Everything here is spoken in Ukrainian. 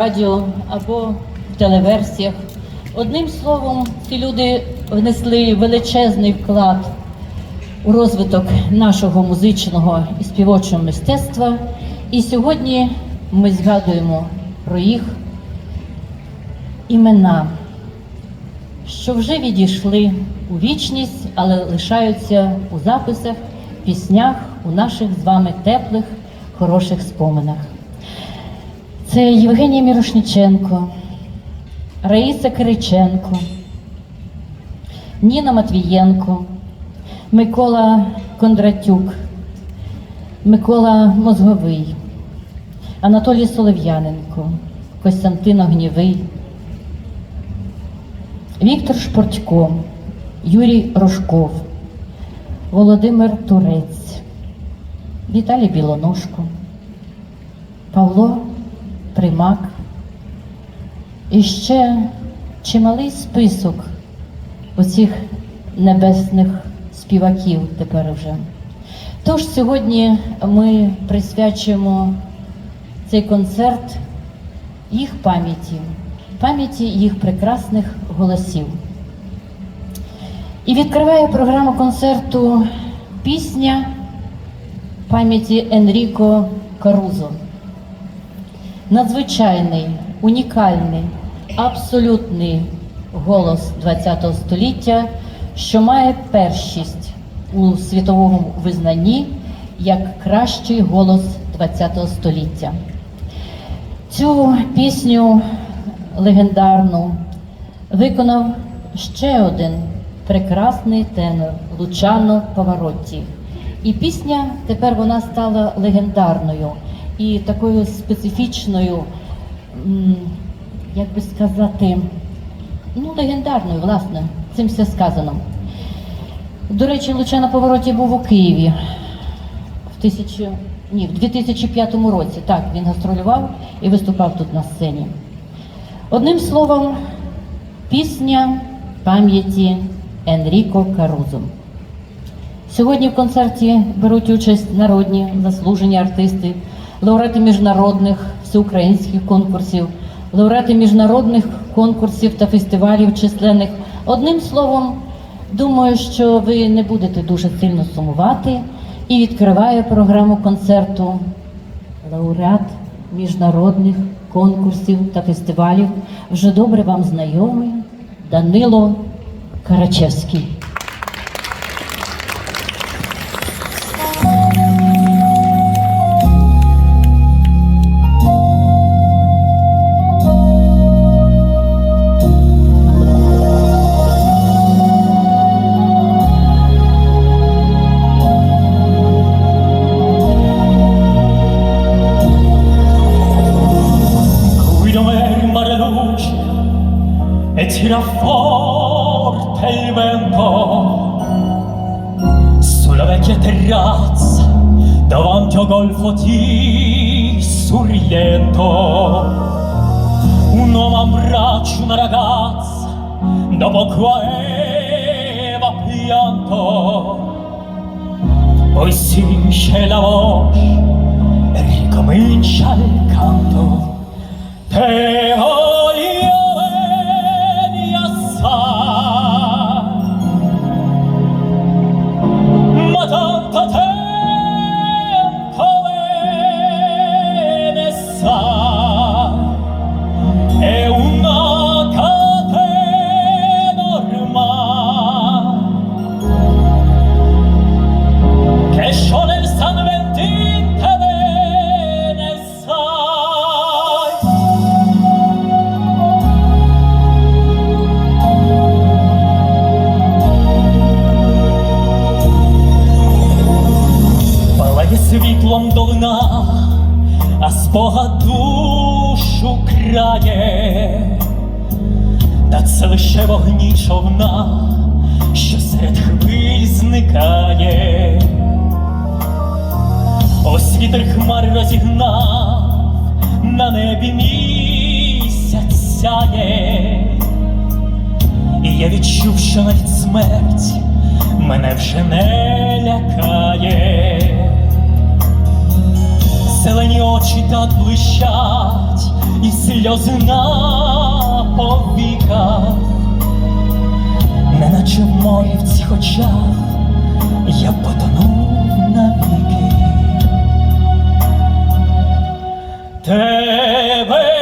радіо або в телеверсіях. Одним словом, ці люди внесли величезний вклад у розвиток нашого музичного і співочого мистецтва. І сьогодні ми згадуємо про їх імена, що вже відійшли у вічність, але лишаються у записах, піснях, у наших з вами теплих, хороших споминах. Це Євгенія Мірошниченко, Раїса Кириченко, Ніна Матвієнко, Микола Кондратюк, Микола Мозговий, Анатолій Солов'яненко, Костянтин Огнєвий, Віктор Шпортько, Юрій Рожков, Володимир Турець, Віталій Білоножко, Павло Примак. І ще чималий список оцих небесних співаків тепер вже. Тож сьогодні ми присвячуємо цей концерт їх пам'яті, пам'яті їх прекрасних голосів. І відкриває програму концерту пісня пам'яті Енріко Карузо надзвичайний, унікальний, абсолютний голос ХХ століття, що має першість у світовому визнанні як кращий голос ХХ століття. Цю пісню легендарну виконав ще один прекрасний тенор Лучано Паваротті. І пісня тепер вона стала легендарною і такою специфічною, як би сказати, ну, легендарною, власне, цим все сказано. До речі, Луча на повороті був у Києві в, тисячу, ні, в 2005 році. Так, він гастролював і виступав тут на сцені. Одним словом, пісня пам'яті Енріко Карузо. Сьогодні в концерті беруть участь народні заслужені артисти, лауреати міжнародних всеукраїнських конкурсів, лауреати міжнародних конкурсів та фестивалів численних. Одним словом, думаю, що ви не будете дуже сильно сумувати. І відкриває програму концерту лауреат міжнародних конкурсів та фестивалів, вже добре вам знайомий Данило Карачевський. Forte il vento sulla vecchia terrazza davanti al golfo di Sorrento un uomo abbraccia una ragazza da poco aveva pianto poi si unisce la voce e ricomincia il canto Te Палає світлом долина, а спогад душу крає, та це лише вогні човна, що серед хвиль зникає. Ось вітер хмар розігнав, на небі місяць сяє. І я відчув, що навіть смерть мене вже не лякає. Очі так блищать, і сльози на повіках, неначе в морі в цих очах я потонув навіки. Тебе